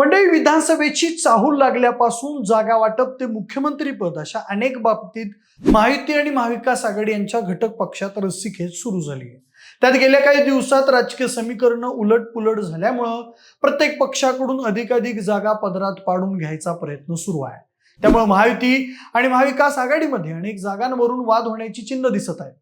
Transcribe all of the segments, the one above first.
मंडळी विधानसभेची चाहूल लागल्यापासून जागा वाटप ते मुख्यमंत्री पद अशा अनेक बाबतीत महायुती आणि महाविकास आघाडी यांच्या घटक पक्षात रस्सीखेच सुरू झाली आहे. त्यात गेल्या काही दिवसात राजकीय समीकरणं उलटपुलट झाल्यामुळं प्रत्येक पक्षाकडून अधिकाधिक जागा पदरात पाडून घ्यायचा प्रयत्न सुरू आहे. त्यामुळे महायुती आणि महाविकास आघाडीमध्ये अनेक जागांवरून वाद होण्याची चिन्ह दिसत आहेत.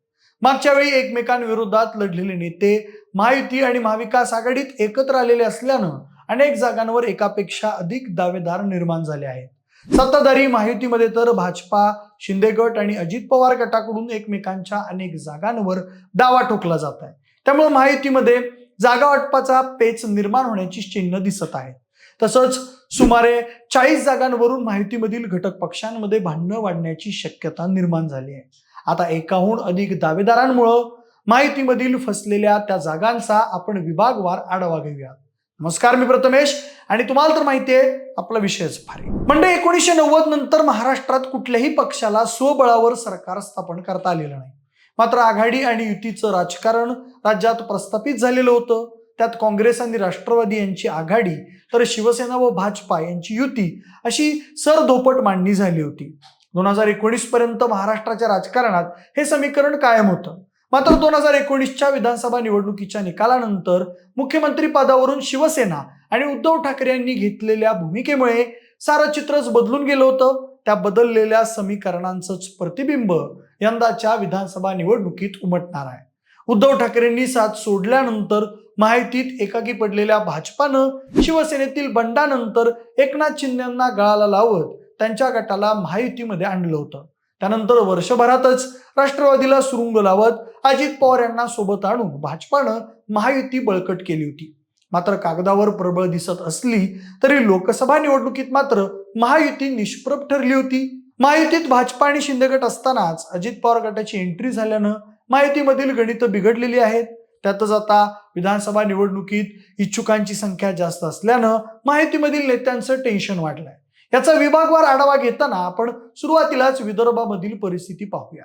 मागच्या वेळी एकमेकांविरोधात लढलेले नेते महायुती आणि महाविकास आघाडीत एकत्र आलेले असल्यानं अनेक जागांवर एकापेक्षा अधिक दावेदार निर्माण झाले आहेत. सत्ताधारी महायुतीमध्ये तर भाजपा शिंदे गट आणि अजित पवार गटाकडून एकमेकांच्या अनेक जागांवर दावा ठोकला जात आहे. त्यामुळे महायुतीमध्ये जागा वाटपाचा पेच निर्माण होण्याची चिन्ह दिसत आहे. तसंच सुमारे चाळीस जागांवरून माहितीमधील घटक पक्षांमध्ये भांडणं वाढण्याची शक्यता निर्माण झाली आहे. आता एकाहून अधिक दावेदारांमुळं माहितीमधील फसलेल्या त्या जागांचा आपण विभागवार आढावा घेऊयात. नमस्कार मी प्रथमेश आणि तुम्हाला तर माहिती आहे आपला विषयच भारी. म्हणजे एकोणीसशे नव्वद नंतर महाराष्ट्रात कुठल्याही पक्षाला स्वबळावर सरकार स्थापन करता आलेलं नाही. मात्र आघाडी आणि युतीचं राजकारण राज्यात प्रस्थापित झालेलं होतं. त्यात काँग्रेस आणि राष्ट्रवादी यांची आघाडी तर शिवसेना व भाजपा यांची युती अशी सरधोपट मांडणी झाली होती. दोन हजार एकोणीस पर्यंत महाराष्ट्राच्या राजकारणात हे समीकरण कायम होतं. मात्र दोन हजार एकोणीसच्या विधानसभा निवडणुकीच्या निकालानंतर मुख्यमंत्री पदावरून शिवसेना आणि उद्धव ठाकरे यांनी घेतलेल्या भूमिकेमुळे सारं चित्रच बदलून गेलं होतं. त्या बदललेल्या समीकरणांचंच प्रतिबिंब यंदाच्या विधानसभा निवडणुकीत उमटणार आहे. उद्धव ठाकरेंनी साथ सोडल्यानंतर माहितीत एकाकी पडलेल्या भाजपानं शिवसेनेतील बंडानंतर एकनाथ शिंदेंना गळाला लावत त्यांच्या गटाला महायुतीमध्ये आणलं होतं. त्यानंतर वर्षभरातच राष्ट्रवादीला सुरुंग लावत अजित पवार यांना सोबत आणून भाजपानं महायुती बळकट केली होती. मात्र कागदावर प्रबळ दिसत असली तरी लोकसभा निवडणुकीत मात्र महायुती निष्प्रभ ठरली होती. महायुतीत भाजपा आणि शिंदे गट असतानाच अजित पवार गटाची एंट्री झाल्यानं महायुतीमधील गणित बिघडलेली आहेत. त्यातच आता विधानसभा निवडणुकीत इच्छुकांची संख्या जास्त असल्यानं महायुतीमधील नेत्यांचं टेन्शन वाढलंय. याचा विभागवार आढावा घेताना आपण सुरुवातीलाच विदर्भामधील परिस्थिती पाहूया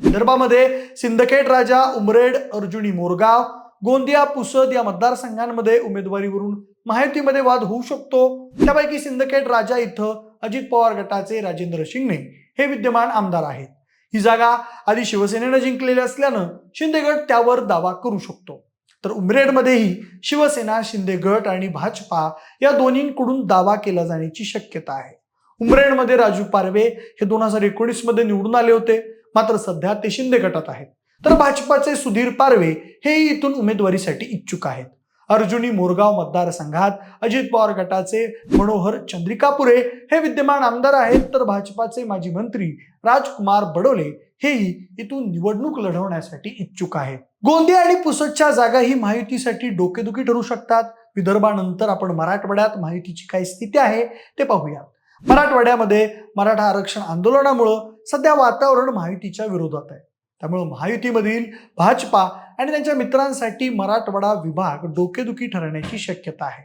विदर्भामध्ये सिंदखेड राजा उमरेड अर्जुनी मोरगाव गोंदिया पुसद या मतदारसंघांमध्ये उमेदवारीवरून माहितीमध्ये वाद होऊ शकतो. त्यापैकी सिंदखेड राजा इथं अजित पवार गटाचे राजेंद्र शिंगणे हे विद्यमान आमदार आहेत. ही जागा आधी शिवसेनेनं जिंकलेली असल्यानं शिंदेगड त्यावर दावा करू शकतो. तर उमरेडमध्येही शिवसेना शिंदे गट आणि भाजपा या दोन्हींकडून दावा केला जाण्याची शक्यता आहे. उमरेडमध्ये राजू पारवे हे दोन हजार एकोणीसमध्ये निवडून आले होते मात्र सध्या ते शिंदे गटात आहेत. तर भाजपाचे सुधीर पारवे हेही इथून उमेदवारीसाठी इच्छुक आहेत. अर्जुनी मोरगाव मतदारसंघात अजित पवार गटाचे मनोहर चंद्रिकापुरे हे विद्यमान आमदार आहेत. तर भाजपाचे माजी मंत्री राजकुमार बडोले हेही इथून निवडणूक लढवण्यासाठी इच्छुक आहेत. गोंदिया आणि पुसदच्या जागा ही माहितीसाठी डोकेदुखी ठरू शकतात. विदर्भानंतर आपण मराठवाड्यात माहितीची काय स्थिती आहे ते पाहूया मराठवाड्यामध्ये मराठा आरक्षण आंदोलनामुळं सध्या वातावरण माहितीच्या विरोधात आहे. त्यामुळे महायुतीमधील भाजपा आणि त्यांच्या मित्रांसाठी मराठवाडा विभाग डोकेदुखी ठरण्याची शक्यता आहे.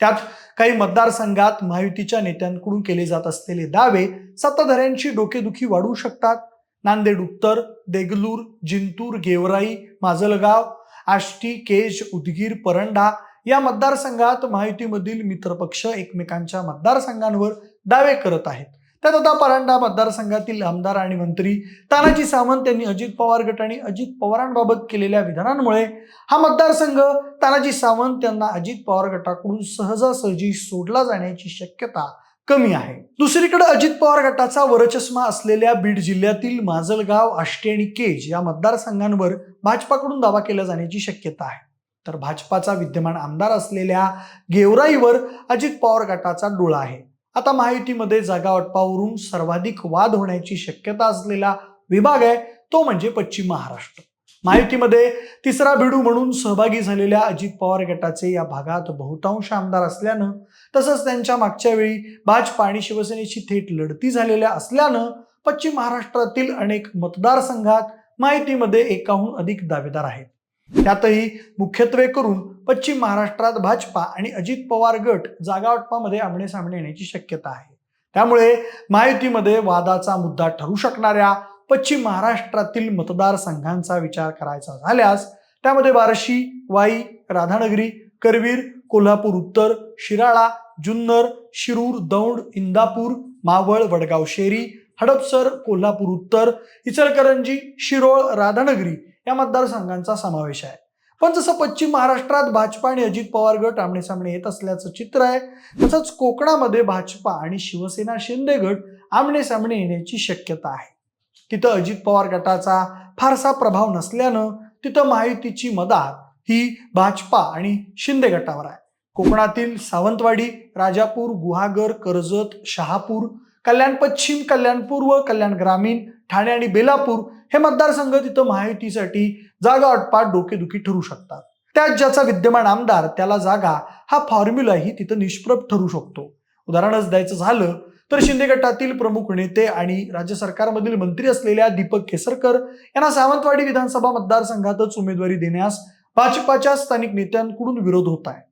त्यात काही मतदारसंघात महायुतीच्या नेत्यांकडून केले जात असलेले दावे सत्ताधाऱ्यांची डोकेदुखी वाढवू शकतात. नांदेड उत्तर देगलूर जिंतूर गेवराई माजलगाव आष्टी केज उदगीर परंडा या मतदारसंघात महायुतीमधील मित्रपक्ष एकमेकांच्या मतदारसंघांवर दावे करत आहेत. त्यात आता परांडा मतदारसंघातील आमदार आणि मंत्री. तानाजी सावंत यांनी अजित पवार गट आणि अजित पवारांबाबत केलेल्या विधानांमुळे हा मतदारसंघ तानाजी सावंत यांना अजित पवार गटाकडून सहजासहजी सोडला जाण्याची शक्यता कमी आहे. दुसरीकडे अजित पवार गटाचा वरचष्मा असलेल्या बीड जिल्ह्यातील माजलगाव आष्टी आणि केज या मतदारसंघांवर भाजपाकडून दावा केला जाण्याची शक्यता आहे. तर भाजपाचा विद्यमान आमदार असलेल्या गेवराईवर अजित पवार गटाचा डोळा आहे. आता महायुतीमध्ये जागा वाटपावरून सर्वाधिक वाद होण्याची शक्यता असलेला विभाग आहे तो म्हणजे पश्चिम महाराष्ट्र. महायुतीमध्ये तिसरा भिडू म्हणून सहभागी झालेल्या अजित पवार गटाचे या भागात बहुतांश आमदार असल्यानं तसंच त्यांच्या मागच्या वेळी भाजपा आणि शिवसेनेची थेट लढती झालेल्या असल्यानं पश्चिम महाराष्ट्रातील अनेक मतदारसंघात माहितीमध्ये एकाहून अधिक दावेदार आहेत. त्यातही मुख्यत्वे करून पश्चिम महाराष्ट्रात भाजपा आणि अजित पवार गट जागा वाटपामध्ये आमने सामने येण्याची शक्यता आहे. त्यामुळे महायुतीमध्ये वादाचा मुद्दा ठरू शकणाऱ्या पश्चिम महाराष्ट्रातील मतदारसंघांचा विचार करायचा झाल्यास त्यामध्ये बार्शी वाई राधानगरी करवीर कोल्हापूर उत्तर शिराळा जुन्नर शिरूर दौंड इंदापूर मावळ वडगाव शेरी हडपसर कोल्हापूर उत्तर इचलकरंजी शिरोळ राधानगरी या मतदारसंघांचा समावेश आहे. पण जसं पश्चिम महाराष्ट्रात भाजपा आणि अजित पवार गट आमने सामने येत असल्याचं चित्र आहे तसंच कोकणामध्ये भाजपा आणि शिवसेना शिंदे गट आमने सामने येण्याची शक्यता आहे. तिथं अजित पवार गटाचा फारसा प्रभाव नसल्यानं तिथं माहितीची मदार ही भाजपा आणि शिंदे गटावर आहे. कोकणातील सावंतवाडी राजापूर गुहागर कर्जत शहापूर कल्याण पश्चिम कल्याण पूर्व कल्याण ग्रामीण ठाणे आणि बेलापूर हे मतदारसंघ तिथं महायुतीसाठी जागा अटपाट डोकेदुखी ठरू शकतात. त्यात ज्याचा विद्यमान आमदार त्याला जागा हा फॉर्म्युलाही तिथं निष्प्रभ ठरू शकतो. उदाहरणच द्यायचं झालं तर शिंदे गटातील प्रमुख नेते आणि राज्य सरकारमधील मंत्री असलेल्या दीपक केसरकर यांना सावंतवाडी विधानसभा मतदारसंघातच उमेदवारी देण्यास भाजपाच्या स्थानिक नेत्यांकडून विरोध होत आहे.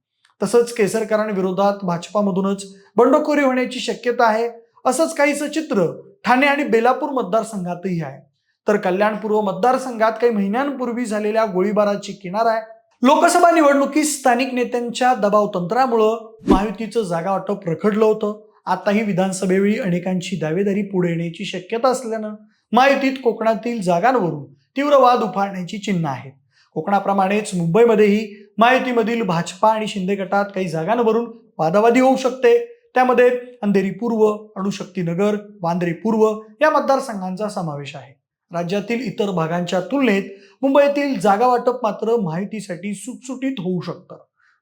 तसंच केसरकरांविरोधात भाजपामधूनच बंडखोरी होण्याची शक्यता आहे. असंच काहीचं चित्र ठाणे आणि बेलापूर मतदारसंघातही आहे. तर कल्याण पूर्व मतदारसंघात काही महिन्यांपूर्वी झालेल्या गोळीबाराची किनार आहे. लोकसभा निवडणुकीत स्थानिक नेत्यांच्या दबाव तंत्रामुळं महायुतीचं जागा वाटप रखडलं होतं. आताही विधानसभेवेळी अनेकांची दावेदारी पुढे येण्याची शक्यता असल्यानं महायुतीत कोकणातील जागांवरून तीव्र वाद उफाळण्याची चिन्ह आहेत. कोकणाप्रमाणेच मुंबईमध्येही महायुतीमधील भाजपा आणि शिंदे गटात काही जागांवरून वादावादी होऊ शकते. त्यामध्ये अंधेरी पूर्व अणुशक्ती नगर वांद्रे पूर्व या मतदारसंघांचा समावेश आहे. राज्यातील इतर भागांच्या तुलनेत मुंबईतील जागा वाटप मात्र माहितीसाठी सुटसुटीत होऊ शकतं.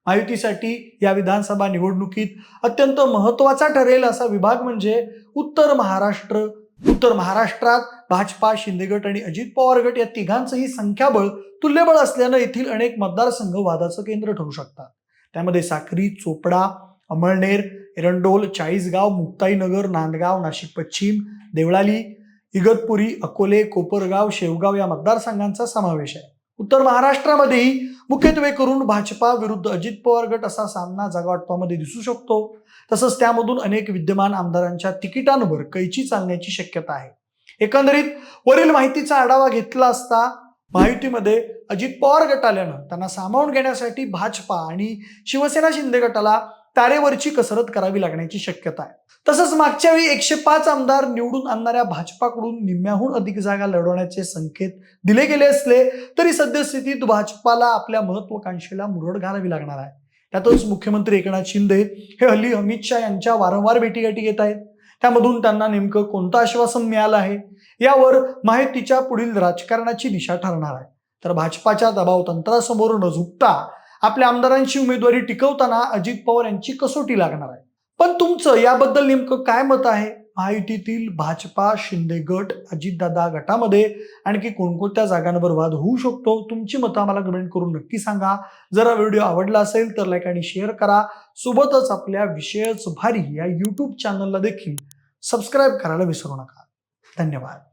माहितीसाठी या विधानसभा निवडणुकीत अत्यंत महत्त्वाचा ठरेल असा विभाग म्हणजे उत्तर महाराष्ट्र. उत्तर महाराष्ट्रात भाजपा शिंदेगट आणि अजित पवार गट या तिघांचंही संख्याबळ तुल्यबळ असल्यानं येथील अनेक मतदारसंघ वादाचं केंद्र ठरू शकतात. त्यामध्ये साक्री चोपडा अमळनेर एरंडोल चाळीसगाव मुक्ताईनगर नांदगाव नाशिक पश्चिम देवळाली इगतपुरी अकोले कोपरगाव शेवगाव या मतदारसंघांचा समावेश आहे. उत्तर महाराष्ट्रामध्येही मुख्यत्वे करून भाजपा विरुद्ध अजित पवार गट असा सामना जागावाटपामध्ये दिसू शकतो. तसंच त्यामधून अनेक विद्यमान आमदारांच्या तिकिटांवर कैची चालण्याची शक्यता आहे. एकंदरीत वरील माहितीचा आढावा घेतला असता माहितीमध्ये अजित पवार गट आल्यानं त्यांना सामावून घेण्यासाठी भाजपा आणि शिवसेना शिंदे गटाला तारेवरची कसरत करावी लागण्याची शक्यता आहे. तसंच मागच्या वेळी एकशे पाच आमदार निवडून आणणाऱ्या भाजपाकडून निम्म्याहून अधिक जागा लढवण्याचे संकेत दिले गेले असले तरी सद्यस्थितीत भाजपाला आपल्या महत्वाकांक्षेला मुरड घालावी लागणार आहे. त्यातच मुख्यमंत्री एकनाथ शिंदे हे हल्ली अमित शहा यांच्या वारंवार भेटीगाठी घेत आहेत. त्यामधून त्यांना नेमकं कोणतं आश्वासन मिळालं आहे यावर माहितीच्या पुढील राजकारणाची दिशा ठरणार आहे. तर भाजपाच्या दबाव तंत्रासमोर न झुकता आपल्या आमदारांची उमेदवारी टिकवताना अजित पवार यांची कसोटी लागणार आहे. पण तुमचं याबद्दल नेमकं काय मत आहे? महायुतीतील भाजपा शिंदे गट अजितदादा गटामध्ये आणखी कोणकोणत्या जागांवर वाद होऊ शकतो? तुमची मतं आम्हाला कमेंट करून नक्की सांगा. जर हा व्हिडिओ आवडला असेल तर लाईक आणि शेअर करा. सोबतच आपल्या विषयच भारी या यूट्यूब चॅनलला देखील सबस्क्राईब करायला विसरू नका. धन्यवाद.